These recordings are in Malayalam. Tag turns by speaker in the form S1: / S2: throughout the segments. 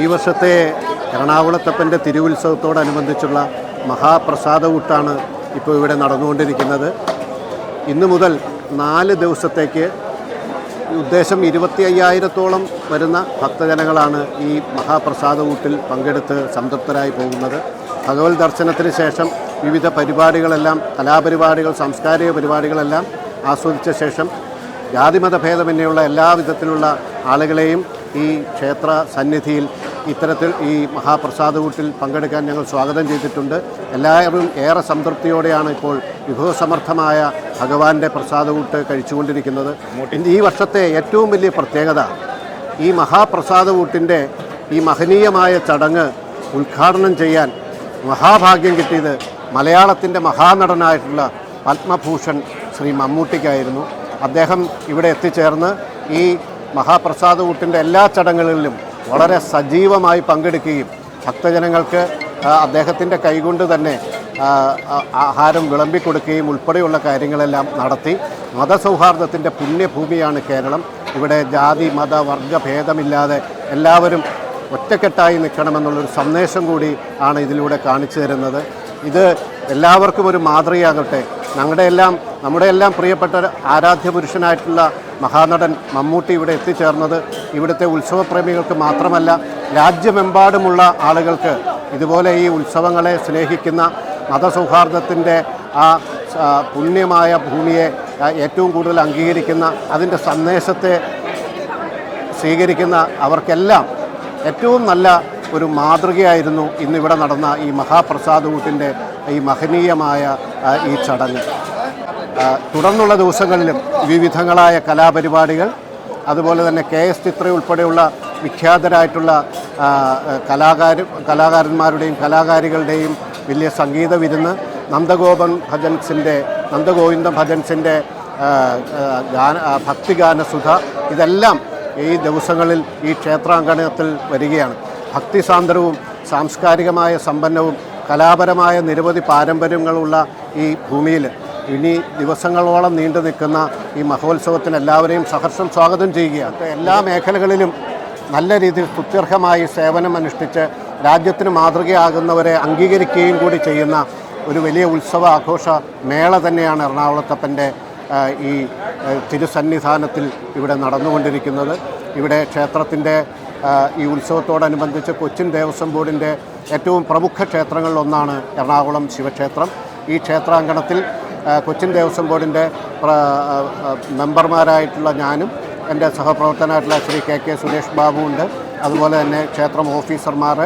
S1: ഈ വർഷത്തെ എറണാകുളത്തപ്പന്റെ തിരുവുത്സവത്തോടനുബന്ധിച്ചുള്ള മഹാപ്രസാദകൂട്ടാണ് ഇപ്പോൾ ഇവിടെ നടന്നുകൊണ്ടിരിക്കുന്നത്. ഇന്ന് മുതൽ നാല് ദിവസത്തേക്ക് ഉദ്ദേശം ഇരുപത്തി അയ്യായിരത്തോളം വരുന്ന ഭക്തജനങ്ങളാണ് ഈ മഹാപ്രസാദകൂട്ടിൽ പങ്കെടുത്ത് സംതൃപ്തരായി പോകുന്നത്. ഭഗവത് ദർശനത്തിന് ശേഷം വിവിധ പരിപാടികളെല്ലാം കലാപരിപാടികൾ സാംസ്കാരിക പരിപാടികളെല്ലാം ആസ്വദിച്ച ശേഷം ജാതിമത ഭേദമന്യുള്ള എല്ലാ വിധത്തിലുള്ള ആളുകളെയും ഈ ക്ഷേത്ര സന്നിധിയിൽ ഇത്തരത്തിൽ ഈ മഹാപ്രസാദകൂട്ടിൽ പങ്കെടുക്കാൻ ഞങ്ങൾ സ്വാഗതം ചെയ്തിട്ടുണ്ട്. എല്ലാവരും ഏറെ സംതൃപ്തിയോടെയാണ് ഇപ്പോൾ വിഭവസമർത്ഥമായ ഭഗവാന്റെ പ്രസാദകൂട്ട് കഴിച്ചുകൊണ്ടിരിക്കുന്നത്. ഈ വർഷത്തെ ഏറ്റവും വലിയ പ്രത്യേകത ഈ മഹാപ്രസാദകൂട്ടിന്റെ ഈ മഹനീയമായ ചടങ്ങ് ഉദ്ഘാടനം ചെയ്യാൻ മഹാഭാഗ്യം കിട്ടിയത് മലയാളത്തിന്റെ മഹാനടനായിട്ടുള്ള പത്മഭൂഷൺ ശ്രീ മമ്മൂട്ടിക്കായിരുന്നു. അദ്ദേഹം ഇവിടെ എത്തിച്ചേർന്ന് ഈ മഹാപ്രസാദകൂട്ടിന്റെ എല്ലാ ചടങ്ങുകളിലും വളരെ സജീവമായി പങ്കെടുക്കുകയും ഭക്തജനങ്ങൾക്ക് അദ്ദേഹത്തിന്റെ കൈകൊണ്ട് തന്നെ ആഹാരം വിളമ്പിക്കൊടുക്കുകയും ഉൾപ്പെടെയുള്ള കാര്യങ്ങളെല്ലാം നടത്തി. മതസൗഹാർദ്ദത്തിന്റെ പുണ്യഭൂമിയാണ് കേരളം. ഇവിടെ ജാതി മത വർഗ ഭേദമില്ലാതെ എല്ലാവരും ഒറ്റക്കെട്ടായി നിൽക്കണമെന്നുള്ളൊരു സന്ദേശം കൂടി ആണ് ഇതിലൂടെ കാണിച്ചു തരുന്നത്. ഇത് എല്ലാവർക്കും ഒരു മാതൃകയാകട്ടെ. ഞങ്ങളുടെ എല്ലാം നമ്മുടെ എല്ലാം പ്രിയപ്പെട്ട ആരാധ്യ പുരുഷനായിട്ടുള്ള മഹാനടൻ മമ്മൂട്ടി ഇവിടെ എത്തിച്ചേർന്നത് ഇവിടുത്തെ ഉത്സവപ്രേമികൾക്ക് മാത്രമല്ല രാജ്യമെമ്പാടുമുള്ള ആളുകൾക്ക് ഇതുപോലെ ഈ ഉത്സവങ്ങളെ സ്നേഹിക്കുന്ന മതസൗഹാർദ്ദത്തിന്റെ ആ പുണ്യമായ ഭൂമിയെ ഏറ്റവും കൂടുതൽ അംഗീകരിക്കുന്ന അതിന്റെ സന്ദേശത്തെ സ്വീകരിക്കുന്ന അവർക്കെല്ലാം ഏറ്റവും നല്ല ഒരു മാതൃകയായിരുന്നു ഇന്നിവിടെ നടന്ന ഈ മഹാപ്രസാദ് കൂട്ടിന്റെ ഈ മഹനീയമായ ഈ ചടങ്ങ്. തുടർന്നുള്ള ദിവസങ്ങളിലും വിവിധങ്ങളായ കലാപരിപാടികൾ അതുപോലെ തന്നെ കെ എസ് ചിത്ര ഉൾപ്പെടെയുള്ള വിഖ്യാതരായിട്ടുള്ള കലാകാര കലാകാരന്മാരുടെയും കലാകാരികളുടെയും വലിയ സംഗീത വിരുന്ന് നന്ദഗോപൻ ഭജൻസിന്റെ നന്ദഗോവിന്ദ ഭജൻസിന്റെ ഗാന ഭക്തിഗാന ഭക്തിഗാനസുധ ഇതെല്ലാം ഈ ദിവസങ്ങളിൽ ഈ ക്ഷേത്രാങ്കണത്തിൽ വരികയാണ്. ഭക്തിസാന്ദ്രവും സാംസ്കാരികമായ സമ്പന്നവും കലാപരമായ നിരവധി പാരമ്പര്യങ്ങളുള്ള ഈ ഭൂമിയിൽ ഇനി ദിവസങ്ങളോളം നീണ്ടു നിൽക്കുന്ന ഈ മഹോത്സവത്തിന് എല്ലാവരെയും സഹർഷം സ്വാഗതം ചെയ്യുകയാണ്. എല്ലാ മേഖലകളിലും നല്ല രീതിയിൽ സ്തുത്യർഹമായി സേവനം അനുഷ്ഠിച്ച് രാജ്യത്തിന് മാതൃകയാകുന്നവരെ അംഗീകരിക്കുകയും കൂടി ചെയ്യുന്ന ഒരു വലിയ ഉത്സവ ആഘോഷ മേള തന്നെയാണ് എറണാകുളത്തപ്പന്റെ ഈ തിരുസന്നിധാനത്തിൽ ഇവിടെ നടന്നുകൊണ്ടിരിക്കുന്നത്. ഇവിടെ ക്ഷേത്രത്തിന്റെ ഈ ഉത്സവത്തോടനുബന്ധിച്ച് കൊച്ചിൻ ദേവസ്വം ബോർഡിന്റെ ഏറ്റവും പ്രമുഖ ക്ഷേത്രങ്ങളിലൊന്നാണ് എറണാകുളം ശിവക്ഷേത്രം. ഈ ക്ഷേത്രാങ്കണത്തിൽ കൊച്ചിൻ ദേവസ്വം ബോർഡിന്റെ മെമ്പർമാരായിട്ടുള്ള ഞാനും എന്റെ സഹപ്രവർത്തനായിട്ടുള്ള ശ്രീ കെ കെ സുരേഷ് ബാബു ഉണ്ട്. അതുപോലെ തന്നെ ക്ഷേത്രം ഓഫീസർമാർ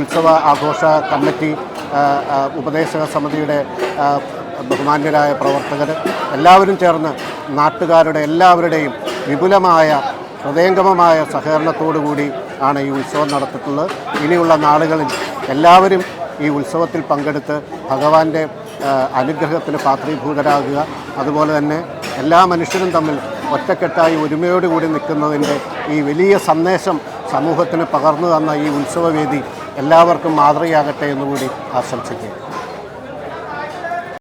S1: ഉത്സവ ആഘോഷ കമ്മിറ്റി ഉപദേശക സമിതിയുടെ ബഹുമാന്യരായ പ്രവർത്തകർ എല്ലാവരും ചേർന്ന് നാട്ടുകാരുടെ എല്ലാവരുടെയും വിപുലമായ ഹൃദയംഗമമായ സഹകരണത്തോടുകൂടി ആണ് ഈ ഉത്സവം നടത്തിയിട്ടുള്ളത്. ഇനിയുള്ള നാളുകളിൽ എല്ലാവരും ഈ ഉത്സവത്തിൽ പങ്കെടുത്ത് ഭഗവാന്റെ അനുഗ്രഹത്തിന് പാത്രീഭൂതരാകുക. അതുപോലെ തന്നെ എല്ലാ മനുഷ്യരും തമ്മിൽ ഒറ്റക്കെട്ടായി ഒരുമയോടുകൂടി നിൽക്കുന്നതിന്റെ ഈ വലിയ സന്ദേശം സമൂഹത്തിന് പകർന്നു തന്ന ഈ ഉത്സവവേദി എല്ലാവർക്കും മാതൃകയാകട്ടെ എന്നുകൂടി ആശംസിക്കുന്നു.